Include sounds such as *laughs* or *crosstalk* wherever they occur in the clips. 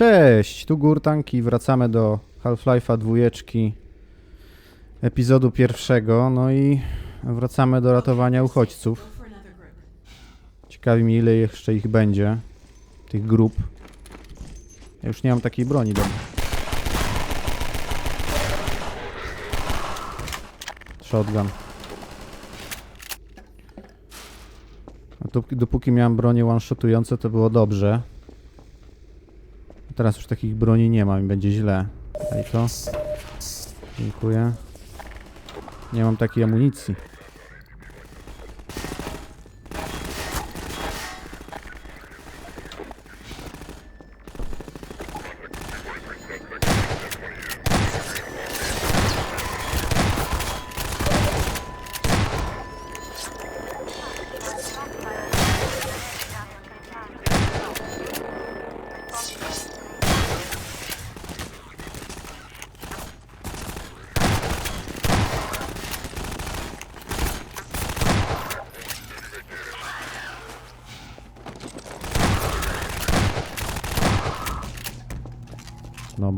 Cześć, tu Gurtank i wracamy do Half-Life'a dwójeczki epizodu pierwszego, no i wracamy do ratowania uchodźców. Ciekawi mnie ile jeszcze ich będzie, tych grup. Ja już nie mam takiej broni dobra. Shotgun. Dopóki miałem bronie one-shotujące to było dobrze. Teraz już takich broni nie mam i będzie źle. Daj to. Dziękuję. Nie mam takiej amunicji.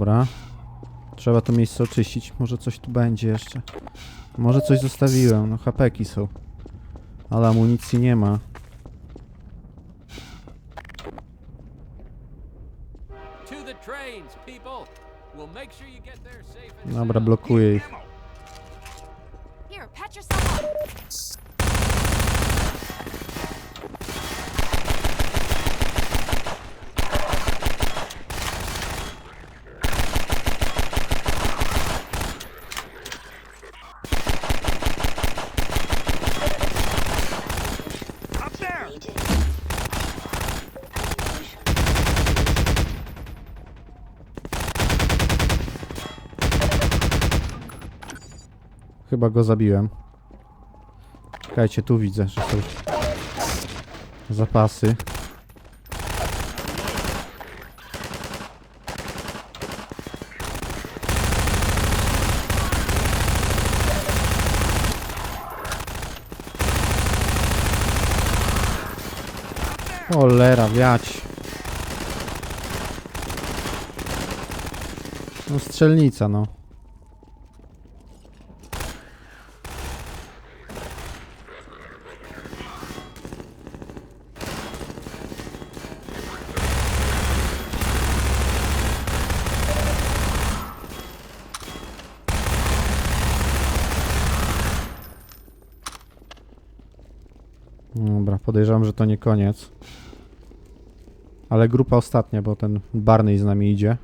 Dobra. Trzeba to miejsce oczyścić. Może coś tu będzie jeszcze. Może coś zostawiłem. No hapeki są. Ale amunicji nie ma. To the trains, Chyba go zabiłem. Czekajcie, tu widzę, że są zapasy. Cholera, wiać. No strzelnica, no. Dobra, podejrzewam, że to nie koniec. Ale grupa ostatnia, bo ten Barney z nami idzie.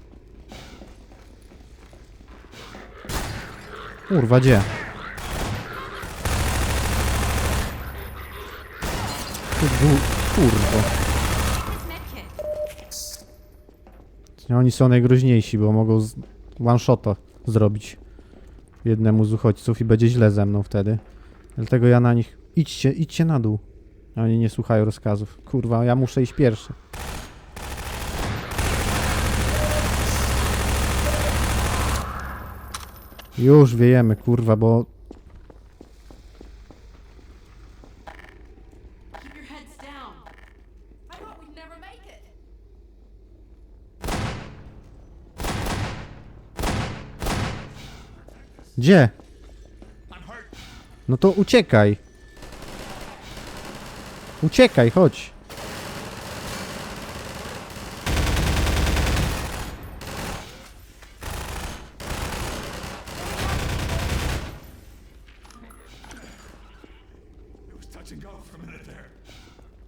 Kurwa, gdzie? Kurwa. Oni są najgroźniejsi, bo mogą z one shota zrobić jednemu z uchodźców i będzie źle ze mną wtedy. Dlatego ja na nich. Idźcie, idźcie na dół. Oni nie słuchają rozkazów. Kurwa, ja muszę iść pierwszy. Już wiejemy, kurwa, bo. Gdzie? No to uciekaj. Uciekaj, chodź.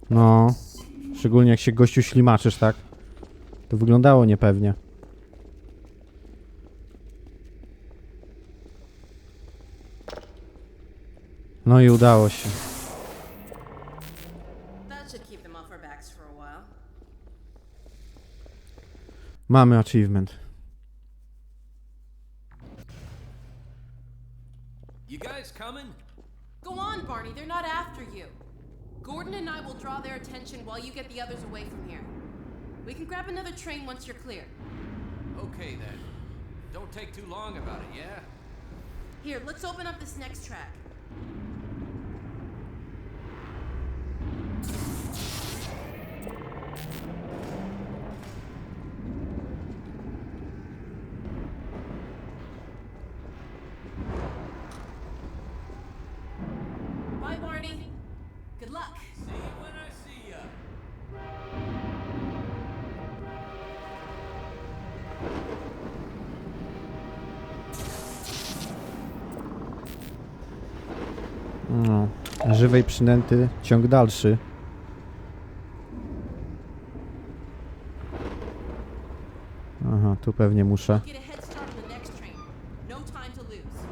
No, szczególnie jak się gościu ślimaczysz, tak? To wyglądało niepewnie. No i udało się. Mamy achievement. You guys coming? Go on, Barney. They're not after you. Gordon and I will draw their attention while you get the others away from here. We can grab another train once you're clear. Okay then. Don't take too long about it, yeah? Here, let's open up this next track. Żywej przynęty, ciąg dalszy. Aha, tu pewnie muszę. Get a head start on the next train. No time to lose.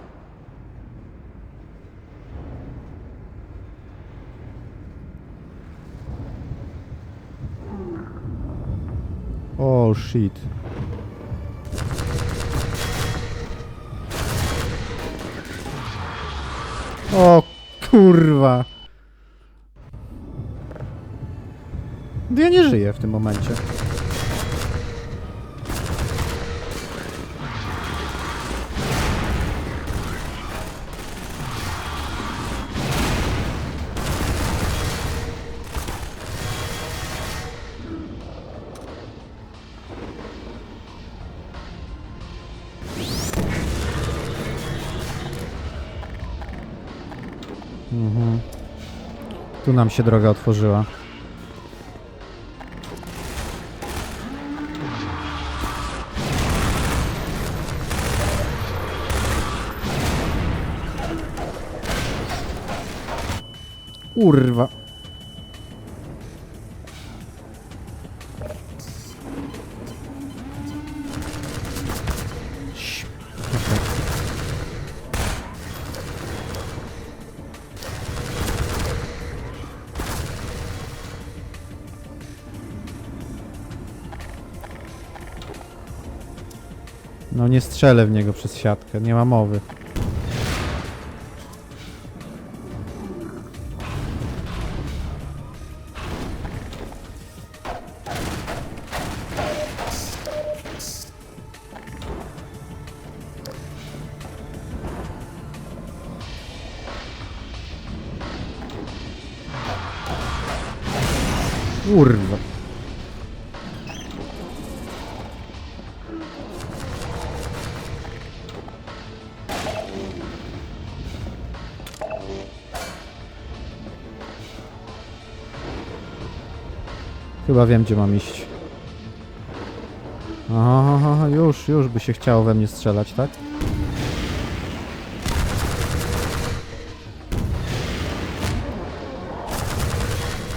O, shit. O, kurwa. No Ja nie żyję w tym momencie. Tu nam się droga otworzyła. Kurwa. No nie strzelę w niego przez siatkę, nie ma mowy. Chyba wiem, gdzie mam iść. Aha, już, już by się chciało we mnie strzelać, tak?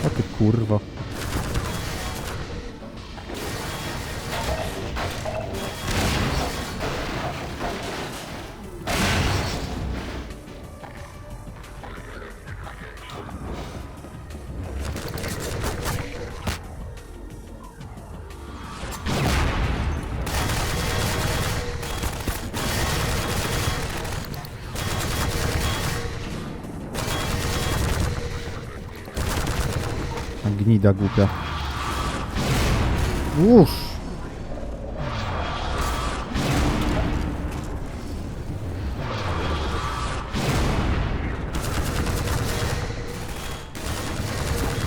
O ty kurwo. Gnida głupia. Uż.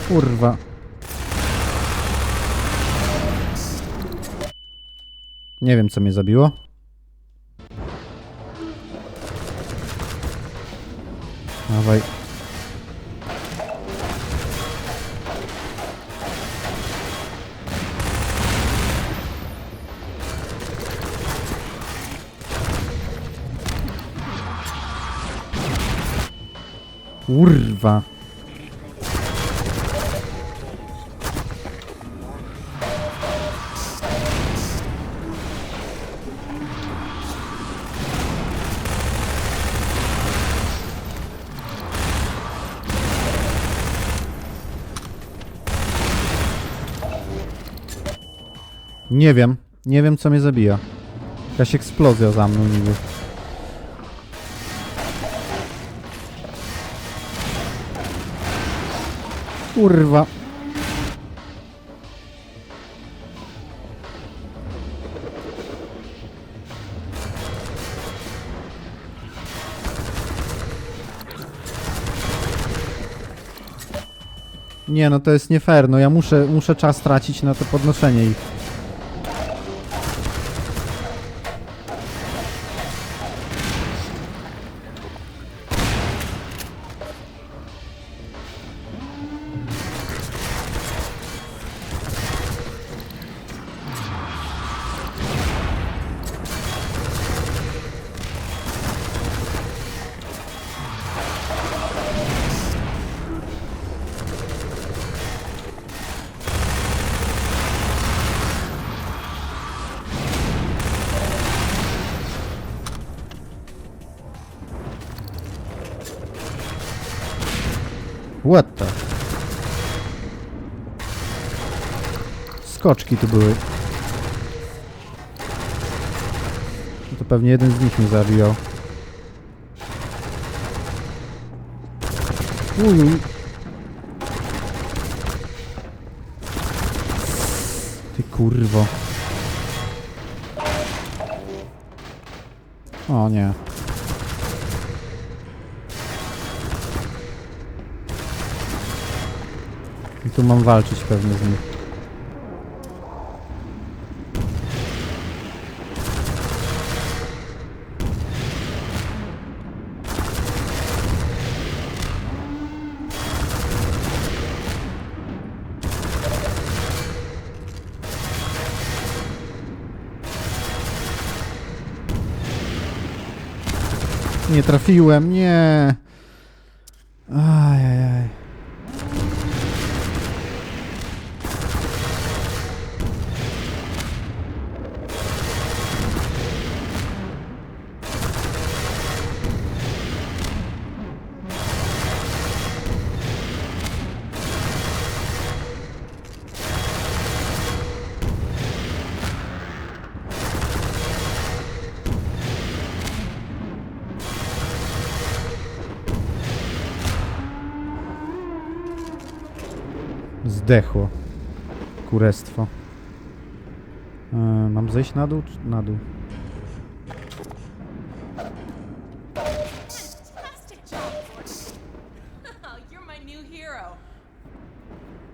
Kurwa. Nie wiem, co mnie zabiło. Dawaj. Kurwa. Nie wiem. Nie wiem, co mnie zabija. Jakaś eksplozja za mną niby. Kurwa. Nie no, to jest nie fair, no ja muszę, muszę czas tracić na to podnoszenie ich. What the? Skoczki tu były. No to pewnie jeden z nich mnie zabijał. Uj. Ty kurwo. O nie. I tu mam walczyć pewnie z nim. Nie trafiłem, nie. Ajajaj. Zdechło. Kurestwo. E, mam zejść na dół? Czy na dół?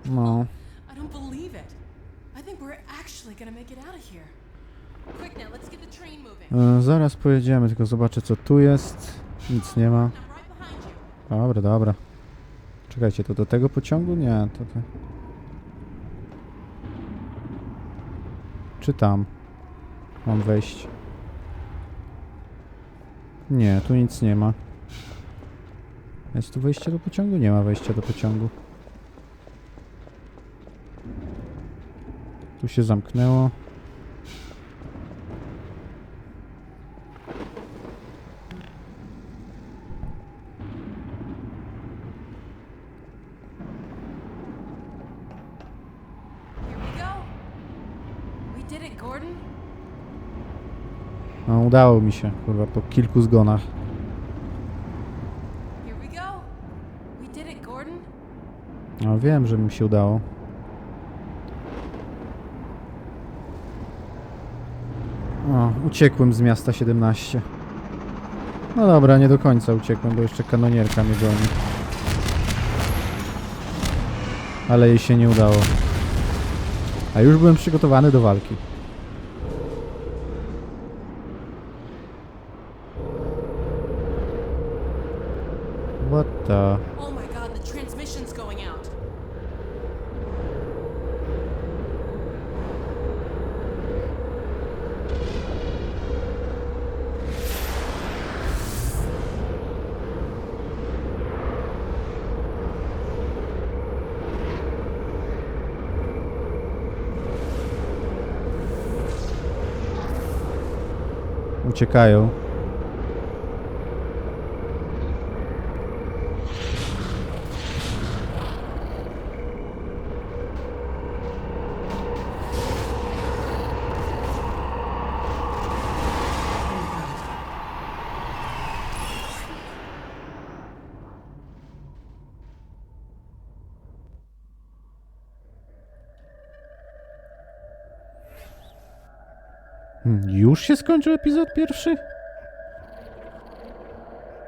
No. I don't believe it. I think we're actually gonna make it out of here. Quick now, let's get the train moving. E, zaraz pojedziemy, tylko zobaczę co tu jest. Nic nie ma. Dobra, dobra. Czekajcie, to do tego pociągu? Nie, to te... Czy tam? Mam wejść. Nie, tu nic nie ma. Jest tu wejście do pociągu? Nie ma wejścia do pociągu. Tu się zamknęło. Here we go. We did it, Gordon. No, udało mi się, kurwa, po kilku zgonach. No, wiem, że mi się udało. O, uciekłem z miasta 17. No dobra, nie do końca uciekłem, bo jeszcze kanonierka mnie goni. Ale jej się nie udało. A już byłem przygotowany do walki. The... Uh, oh my god, the transmission's going out. Uciekają. Już się skończył epizod pierwszy?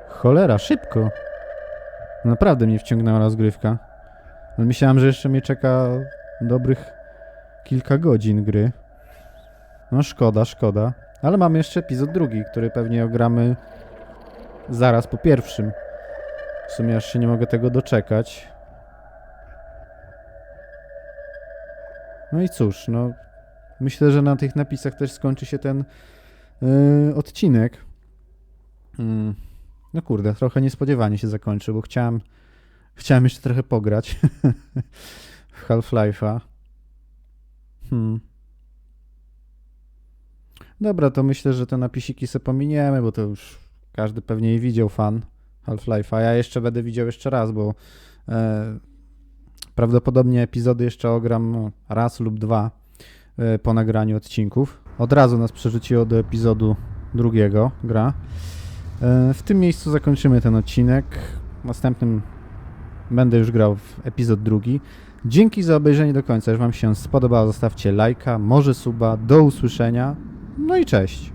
Cholera, szybko. Naprawdę mnie wciągnęła rozgrywka. Ale Myślałem, że jeszcze mnie czeka dobrych kilka godzin gry. No szkoda, szkoda. Ale mamy jeszcze epizod drugi, który pewnie ogramy zaraz po pierwszym. W sumie aż się nie mogę tego doczekać. No i cóż, no myślę, że na tych napisach też skończy się ten yy, odcinek. Mm. No kurde, trochę niespodziewanie się zakończył, bo chciałem, chciałem jeszcze trochę pograć *laughs* w Half-Life'a. Hmm. Dobra, to myślę, że te napisiki sobie pominiemy, bo to już każdy pewnie je widział fan Half-Life'a. Ja jeszcze będę widział jeszcze raz, bo E, prawdopodobnie epizody jeszcze ogram no, raz lub dwa po nagraniu odcinków. Od razu nas przerzuciło do epizodu drugiego gra. E, w tym miejscu zakończymy ten odcinek. Następnym będę już grał w epizod drugi. Dzięki za obejrzenie do końca. Jeżeli Wam się spodobało, zostawcie lajka, może suba. Do usłyszenia. No i cześć.